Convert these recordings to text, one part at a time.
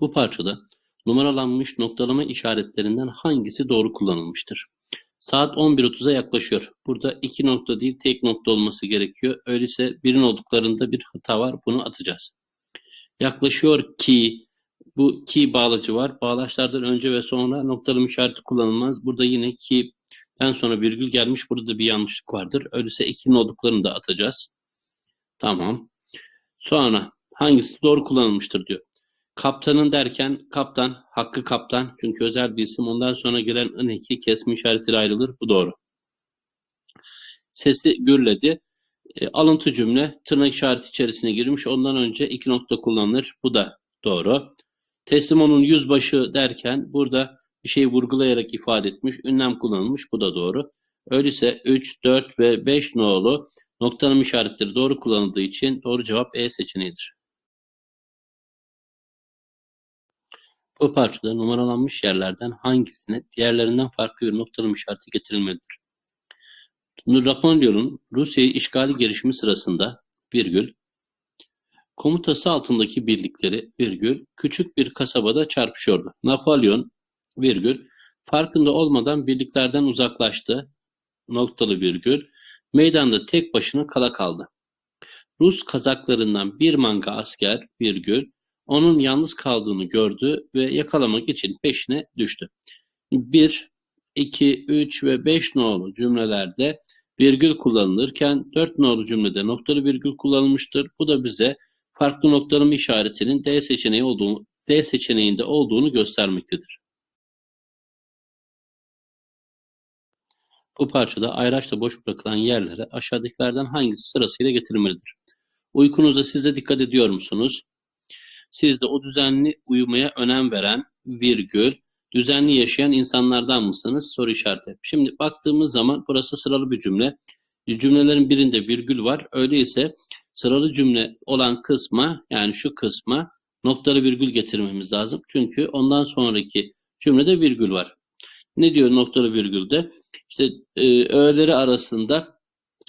Bu parçada numaralanmış noktalama işaretlerinden hangisi doğru kullanılmıştır? Saat 11.30'a yaklaşıyor. Burada iki nokta değil tek nokta olması gerekiyor. Öyleyse birin olduklarında bir hata var. Bunu atacağız. Yaklaşıyor ki bu ki bağlacı var. Bağlaçlardan önce ve sonra noktalama işareti kullanılmaz. Burada yine ki'den sonra virgül gelmiş. Burada bir yanlışlık vardır. Öyleyse ikinin olduklarını da atacağız. Tamam. Sonra hangisi doğru kullanılmıştır diyor. Kaptanın derken kaptan, hakkı kaptan çünkü özel bir isim. Ondan sonra gelen ın eki kesme işaretiyle ayrılır. Bu doğru. Sesi gürledi. E, alıntı cümle tırnak işareti içerisine girmiş. Ondan önce iki nokta kullanılır. Bu da doğru. Teslim onun yüzbaşı derken burada bir şey vurgulayarak ifade etmiş. Ünlem kullanılmış. Bu da doğru. Öyleyse 3, 4 ve 5 nolu noktalama işaretleri doğru kullanıldığı için doğru cevap E seçeneğidir. Bu parçada numaralanmış yerlerden hangisine diğerlerinden farklı bir noktalama işareti getirilmelidir? Napolyon'un Rusya'yı işgali girişimi sırasında virgül, komutası altındaki birlikleri virgül, küçük bir kasabada çarpışıyordu. Napolyon virgül, farkında olmadan birliklerden uzaklaştı noktalı virgül, meydanda tek başına kala kaldı. Rus kazaklarından bir manga asker virgül, onun yalnız kaldığını gördü ve yakalamak için peşine düştü. 1, 2, 3 ve 5 nolu cümlelerde virgül kullanılırken 4 nolu cümlede noktalı virgül kullanılmıştır. Bu da bize farklı noktalama işaretinin D seçeneği olduğunu, D seçeneğinde olduğunu göstermektedir. Bu parçada ayraçla boş bırakılan yerlere aşağıdakilerden hangisi sırasıyla getirilmelidir? Uykunuzda siz de dikkat ediyor musunuz? Siz de o düzenli uyumaya önem veren virgül, düzenli yaşayan insanlardan mısınız? Soru işareti. Şimdi baktığımız zaman burası sıralı bir cümle. Cümlelerin birinde virgül var. Öyleyse sıralı cümle olan kısma yani şu kısma noktalı virgül getirmemiz lazım. Çünkü ondan sonraki cümlede virgül var. Ne diyor noktalı virgülde? İşte e, öğeleri arasında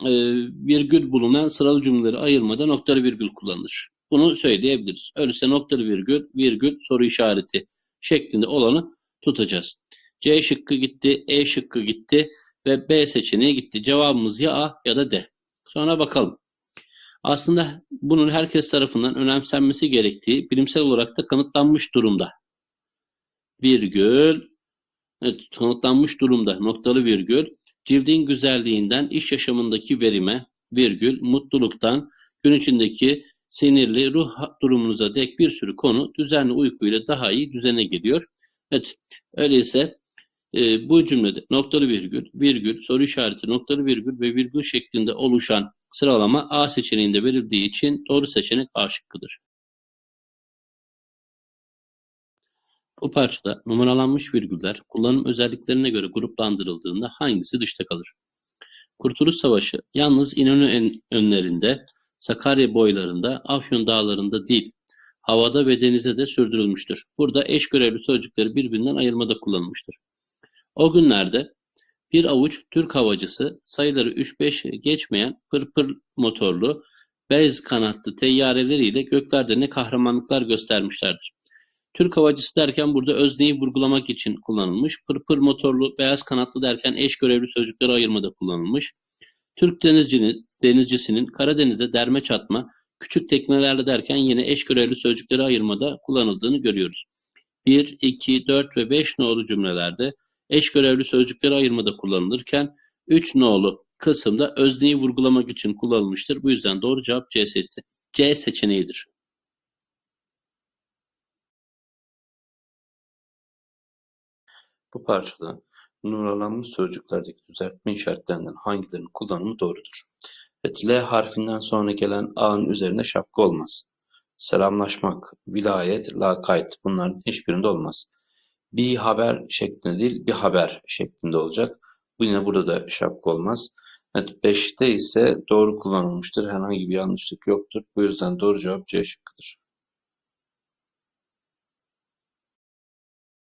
e, virgül bulunan sıralı cümleleri ayırmada noktalı virgül kullanılır. Bunu söyleyebiliriz. Öyleyse noktalı virgül, virgül, soru işareti şeklinde olanı tutacağız. C şıkkı gitti, E şıkkı gitti ve B seçeneği gitti. Cevabımız ya A ya da D. Sonra bakalım. Aslında bunun herkes tarafından önemsenmesi gerektiği bilimsel olarak da kanıtlanmış durumda. Virgül, evet, kanıtlanmış durumda noktalı virgül, cildin güzelliğinden iş yaşamındaki verime, virgül, mutluluktan gün içindeki sinirli ruh durumunuza dek bir sürü konu düzenli uykuyla daha iyi düzene geliyor. Evet, öyleyse e, bu cümlede noktalı virgül, virgül, soru işareti, noktalı virgül ve virgül şeklinde oluşan sıralama A seçeneğinde verildiği için doğru seçenek A şıkkıdır. Bu parçada numaralanmış virgüller kullanım özelliklerine göre gruplandırıldığında hangisi dışta kalır? Kurtuluş Savaşı yalnız İnönü önlerinde Sakarya boylarında, Afyon dağlarında değil, havada ve denizde de sürdürülmüştür. Burada eş görevli sözcükleri birbirinden ayırmada kullanılmıştır. O günlerde bir avuç Türk havacısı sayıları 3-5 geçmeyen pırpır motorlu, bez kanatlı teyyareleriyle göklerde ne kahramanlıklar göstermişlerdir. Türk havacısı derken burada özneyi vurgulamak için kullanılmış. Pırpır motorlu, beyaz kanatlı derken eş görevli sözcükleri ayırmada kullanılmış. Türk denizcinin, denizcisinin Karadeniz'e derme çatma, küçük teknelerle derken yine eş görevli sözcükleri ayırmada kullanıldığını görüyoruz. 1, 2, 4 ve 5 nolu cümlelerde eş görevli sözcükleri ayırmada kullanılırken 3 nolu kısımda özneyi vurgulamak için kullanılmıştır. Bu yüzden doğru cevap C. C seçeneğidir. Bu parçada numaralanmış sözcüklerdeki düzeltme işaretlerinden hangilerinin kullanımı doğrudur? Evet, L harfinden sonra gelen A'nın üzerinde şapka olmaz. Selamlaşmak, vilayet, lakayt bunların hiçbirinde olmaz. Bir haber şeklinde değil, bir haber şeklinde olacak. Bu yine burada da şapka olmaz. Evet, 5'te ise doğru kullanılmıştır. Herhangi bir yanlışlık yoktur. Bu yüzden doğru cevap C şıkkıdır.